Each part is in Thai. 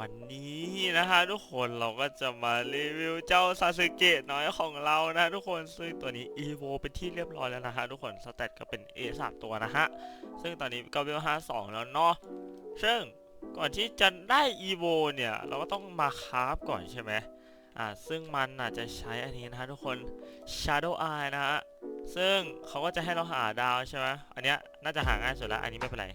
วันนี้นะฮะทุกคนเราก็จะมารีวิวเจ้าซาสึเกะน้อยของเรานะทุกคนซึ่งตัวนี้ EVO เป็นที่เรียบร้อยแล้วนะฮะทุกคนสเตตก็เป็น A 3ตัวนะฮะซึ่งตอนนี้ก็เวล52 แล้วเนาะซึ่งก่อนที่จะได้ EVO เนี่ย เราก็ต้องมาคราฟก่อนใช่ไหมอ่าซึ่งมันอาจจะใช้อันนี้นะฮะทุกคน Shadow Eye นะฮะซึ่งเขาก็จะให้เราหาดาวใช่ไหมอันเนี้ยน่าจะหาง่ายสุดแล้วอันนี้ไม่เป็นไร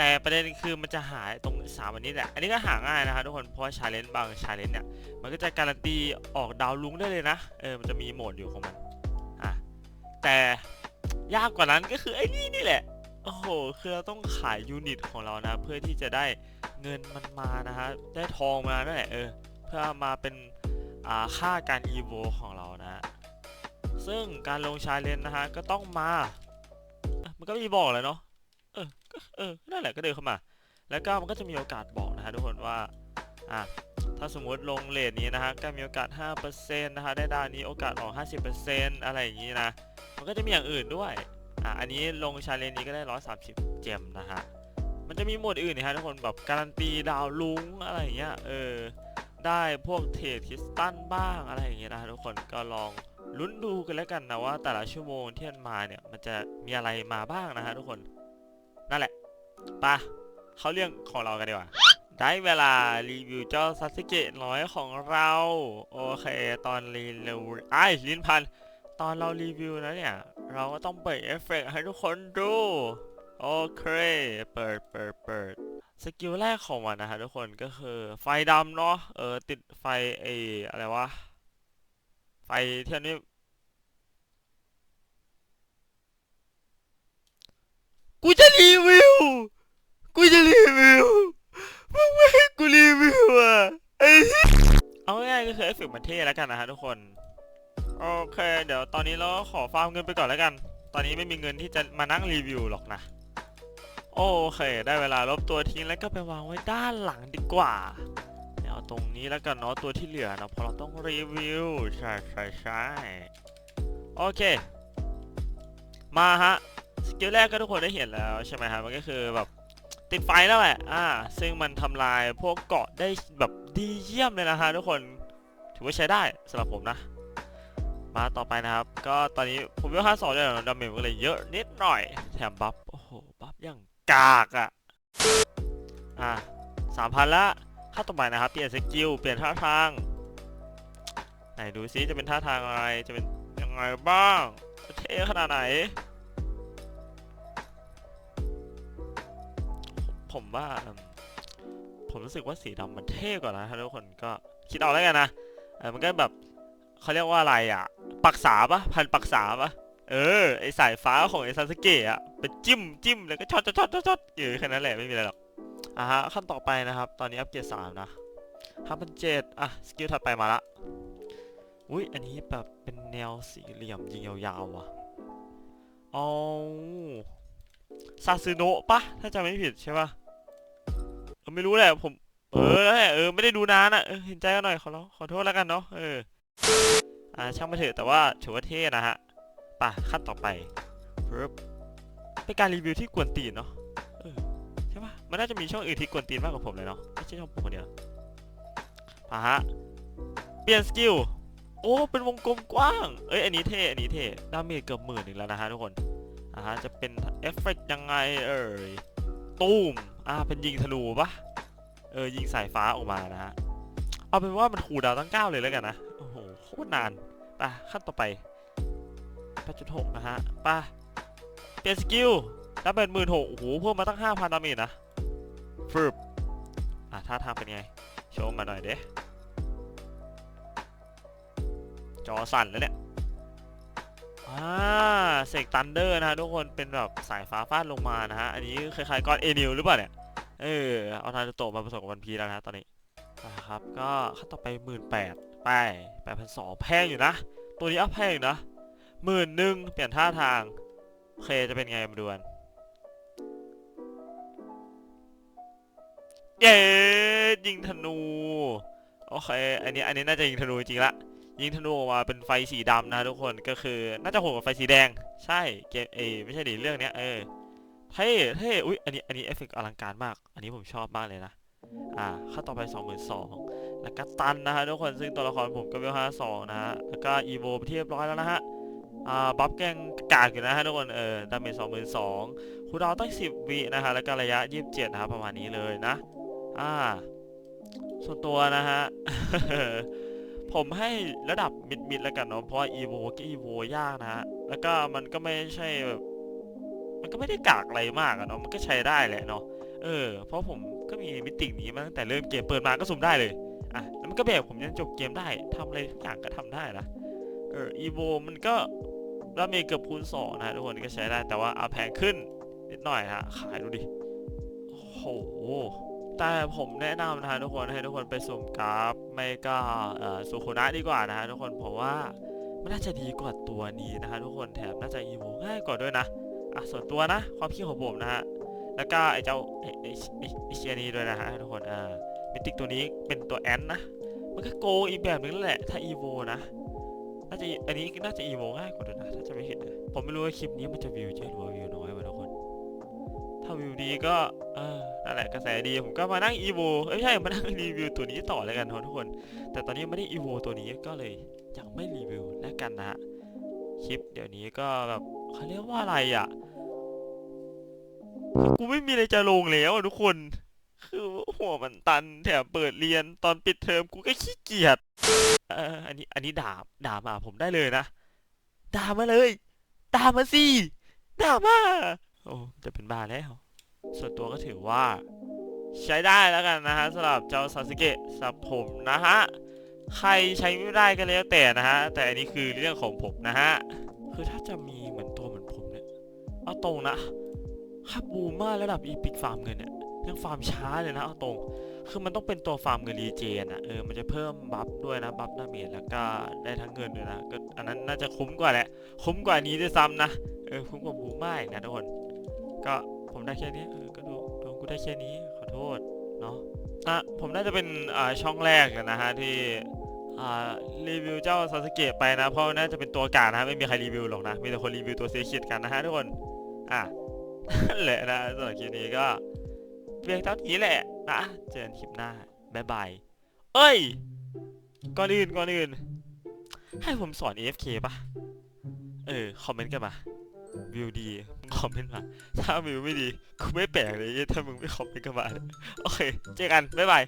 แต่ประเด็นคือมันจะหายตรงสามอันนี้แหละ อันนี้ก็หาง่ายนะฮะทุกคน เพราะว่าชาเลนจ์บางชาเลนจ์เนี่ย มันก็จะการันตีออกดาวลุ้งได้เลยนะ เออ มันจะมีโหมดอยู่ของมัน อะ แต่ยากกว่านั้นก็คือไอ้นี่นี่แหละ โอ้โห คือเราต้องขายยูนิตของเรานะ เพื่อที่จะได้เงินมันมานะฮะ ได้ทองมาด้วยเออ เพื่อมาเป็นอ่าค่าการอีโวของเรานะ ซึ่งการลงชาเลนจ์นะฮะ ก็ต้องมา มันก็มีบอกเลยเนาะ เออ เออ นั่นแหละก็เดินเข้ามา แล้วก็มันก็จะมีโอกาสบอกนะฮะทุกคนว่าอะถ้าสมมุติลงเลทนี้นะฮะก็มีโอกาส 5%นะฮะได้ด้าวนี้โอกาสออก 50%อะไรอย่างนี้นะ มันก็จะมีอย่างอื่นด้วยอะอันนี้ลงชาเลนจ์นี้ก็ได้ 130 เจมนะฮะ มันจะมีหมดอื่นนะฮะทุกคนแบบการันตีดาวลุงอะไรอย่างเงี้ยเออได้พวกเทรดคริสตันบ้างอะไรอย่างเงี้ยนะทุกคนก็ลองลุ้นดูกันแล้วกันนะว่าแต่ละชั่วโมงที่มันมาเนี่ยมันจะมีอะไรมาบ้างนะฮะทุกคนนั่นแหละ ปะเขาเรื่องของเรากันดีกว่า ได้เวลารีวิวเจ้าซาสึเกะน้อยของเรา โอเค ตอนรีวิวไอ้ลิ้นพัน ตอนเรารีวิวนะเนี่ย เราก็ต้องเปิดเอฟเฟกให้ทุกคนดู โอเค เปิดเปิดเปิดสกิลแรกของมันนะฮะทุกคนก็คือไฟดำเนาะเออติดไฟเออะไรวะไฟเที่ยวนี้ กูจะรีวิว กูจะรีวิวมึงไม่ให้กูรีวิวอะไอ้เอาง่ายๆก็คือเอฟเฟกต์มันเท่แล้วกันนะฮะทุกคน โอเค เดี๋ยวตอนนี้เราขอฟาร์มเงินไปก่อนแล้วกัน ตอนนี้ไม่มีเงินที่จะมานั่งรีวิวหรอกนะ โอเค ได้เวลาลบตัวทิ้งแล้วก็ไปวางไว้ด้านหลังดีกว่าเดี๋ยวเอาตรงนี้แล้วกันเนาะตัวที่เหลือนะเพราะเราต้องรีวิวใช่ใช่ใช่โอเค มาฮะ สกิลแรกก็ทุกคนได้เห็นแล้วใช่ไหมครับมันก็คือแบบติดไฟแล้วแหละอ่า ซึ่งมันทำลายพวกเกาะได้แบบดีเยี่ยมเลยนะฮะทุกคนถือว่าใช้ได้สำหรับผมนะ มาต่อไปนะครับ ก็ตอนนี้ผมยกห้าสองเลยดาเมจก็เลยเยอะนิดหน่อย แถมบัฟโอ้โหบัฟอย่างกากอะ่ะอ่าสามพันละขั้นต่อไปนะครับ เปลี่ยนสกิลเปลี่ยนท่าทางไหนดูซิจะเป็นท่าทางอะไรจะเป็นยังไงบ้างจะเท่ขนาดไหน ผมว่า ผมรู้สึกว่าสีดำมันเท่กว่านะทุกคนก็คิดเอาแล้วกันนะเออมันก็แบบเขาเรียกว่าอะไรอะ ปักษาปะพันปักษาปะเออไอสายฟ้าของไอซาสเกะอะเป็นจิ้มจิ้มแล้วก็ช็อตช็อตช็อตช็อตอยู่แค่นั้นแหละไม่มีอะไรหรอกอะฮะขั้นต่อไปนะครับ ตอนนี้อัปเกรดสามนะห้าพันเจ็ดอะสกิลถัดไปมาละอุ้ยอันนี้แบบเป็นแนวสี่เหลี่ยมยิงยาวๆว่ะเอาซาซึโนะปะถ้าจำไม่ผิดใช่ปะ ไม่รู้แหละผม เออนั่นแหละเออไม่ได้ดูนานอะเออเห็นใจกันหน่อยขอร้องขอโทษแล้วกันเนาะเอออ่าช่างมาเถอะแต่ว่าถือว่าเท่นะฮะไป่ะขั้นต่อไปปึ๊บเป็นการรีวิวที่กวนตีนเนาะเออใช่ปะมันน่าจะมีช่องอื่นที่กวนตีนมากกว่าผมเลยเนาะไม่ใช่ช่องผมคนเดียวอะฮะเปลี่ยนสกิลโอ้เป็นวงกลมกว้าง เอ้ยอันนี้เท่อันนี้เท่ดาเมจเกือบหมื่นหนึ่งแล้วนะฮะทุกคนอ่าฮะจะเป็นเอฟเฟกต์ยังไงเอ่ยตูม อ่าเป็นยิงธนูปะเออยิงสายฟ้าออกมานะฮะเอาเป็นว่ามันขู่ดาวตั้งเก้าเลยแล้วกันนะโอ้โหโคตรนานไปขั้นต่อไป8.6นะฮะไปเปลี่ยนสกิลดับเบิลหมื่นหกโอ้โหเพิ่มมาตั้ง5,000ดาเมจนะฟึบอะท่าทางเป็นไงโชว์มาหน่อยเด้จอสั่นแล้วเนี่ยอ่าเสกตันเดอร์นะฮะทุกคนเป็นแบบสายฟ้าฟาดลงมานะฮะ อันนี้คล้ายๆก้อนเอนิลหรือเปล่าเนี่ย เออ เอาทารุโตะมาผสมกับวันพีแล้วนะตอนนี้นะครับก็ขั้นต่อไปหมื่นแปดไปแปดพันสองแพงอยู่นะ ตัวนี้อัพแพงอยู่นะหมื่นหนึ่งเปลี่ยนท่าทางโอเคจะเป็นไงมาดูกันเย้ยิงธนูโอเคอันนี้อันนี้น่าจะยิงธนูจริงละยิงธนูออกมาเป็นไฟสีดำนะทุกคนก็คือ น่าจะโหดกว่าไฟสีแดง ใช่เกมเอไม่ใช่ดิเรื่องเนี้ยเออ เท่เท่อุ้ยอันนี้อันนี้เอฟเฟกต์อลังการมาก อันนี้ผมชอบมากเลยนะ อ่าค่าต่อไป 22,000แล้วก็ตันนะฮะทุกคนซึ่งตัวละครผมก็เวล52 นะฮะ แล้วก็อีโวไปที่เรียบร้อยแล้วนะฮะ อ่า บัฟแกงกากอยู่นะฮะทุกคน เออดาเมจ22,000คูดาวตั้ง 10 วินะฮะ แล้วก็ระยะ 27 นะครับประมาณนี้เลยนะ อ่า ส่วนตัวนะฮะผมให้ระดับมิดมิดๆแล้วกันเนาะเพราะอีโวก็อีโวยากนะฮะ แล้วก็มันก็ไม่ใช่แบบ มันก็ไม่ได้กากอะไรมากอะเนาะมันก็ใช้ได้แหละเนาะเออเพราะผมก็มีมิตินี้มาตั้งแต่เริ่มเกมเปิดมาก็สุ่มได้เลยอะแล้วมันก็แบบผมยังจบเกมได้ทำอะไรทุกอย่างก็ทำได้นะเอออีโวมันก็ดาเมจเกือบคูณสองนะทุกคนก็ใช้ได้แต่ว่าเอาแพงขึ้นนิดหน่อยฮะขายดูดิโอ้โหแต่ผมแนะนำนะฮะทุกคนให้ทุกคนไปสุ่มกราฟไม่ก็เอ่อสุโคนะดีกว่านะฮะทุกคนเพราะว่ามันน่าจะดีกว่าตัวนี้นะฮะทุกคนแถมน่าจะอีโวง่ายกว่าด้วยนะ อะส่วนตัวนะ ความคิดของผมนะฮะ แล้วก็ไอ้เจ้าไอ้ไอ้ไอ้เชียนี้ด้วยนะฮะทุกคนอ่ามิติกตัวนี้เป็นตัวแอนนะ มันก็โกงอีกแบบนึงแหละ ถ้าอีโวนะน่าจะอันนี้น่าจะอีโวง่ายกว่าด้วยนะถ้าจะไม่ผิดนะผมไม่รู้ว่าคลิปนี้มันจะวิวเยอะหรือว่าวิวน้อยวะทุกคน ถ้าวิวดีก็เออนั่นแหละกระแสดีผมก็มานั่งอีโวเอ้ไม่ใช่มานั่งรีวิวตัวนี้ต่อแล้วกันทุกคน แต่ตอนนี้ไม่ได้อีโวตัวนี้ก็เลยยังไม่รีวิวแล้วกันนะฮะ คลิปเดี๋ยวนี้ก็แบบเขาเรียกว่าอะไรอะคือกูไม่มีอะไรจะลงแล้วอะทุกคน คือหัวมันตันแถมเปิดเรียนตอนปิดเทอมกูก็ขี้เกียจเอออันนี้อันนี้ด่าด่ามาผมได้เลยนะด่ามาเลยด่ามาสิด่ามาโอ้จะเป็นบ้าแล้ว ส่วนตัวก็ถือว่า ใช้ได้แล้วกันนะฮะสำหรับเจ้าซาสึเกะสำหรับผมนะฮะ ใครใช้ไม่ได้ก็แล้วแต่นะฮะ แต่อันนี้คือเรื่องของผมนะฮะ คือถ้าจะมีเหมือนตัวเหมือนผมเนี่ย เอาตรงนะค่าบูมาระดับอีพิกฟาร์มเงินเนี่ยยังฟาร์มช้าเลยนะเอาตรง คือมันต้องเป็นตัวฟาร์มเงินรีเจนอะเออ มันจะเพิ่มบัฟด้วยนะบัฟดาเมจแล้วก็ได้ทั้งเงินด้วยนะ ก็อันนั้นน่าจะคุ้มกว่าแหละ คุ้มกว่านี้ด้วยซ้ำนะ เออ คุ้มกว่าบูมาอีกนะทุกคน ก็ผมได้แค่นี้ เออ ก็ดูดวงกูได้แค่นี้ ขอโทษ เนาะอะผมน่าจะเป็นอ่าช่องแรกเลยนะฮะที่ อ่ารีวิวเจ้าซาสเกะไปนะ เพราะน่าจะเป็นตัวกางนะไม่มีใครรีวิวหรอกนะ มีแต่คนรีวิวตัวเซคิดกันนะฮะทุกคน อะแหละนะสำหรับคลิปนี้ก็เพียงเท่านี้แหละนะเจอกันคลิปหน้าบ๊ายบายเอ้ยก่อนอื่นก่อนอื่น ให้ผมสอน AFK ปะเออ คอมเมนต์กันมา วิวดีคอมเมนต์มา ถ้าวิวไม่ดีกูไม่แปลกเลยถ้ามึงไม่คอมเมนต์กันมา โอเค เจอกัน บ๊ายบาย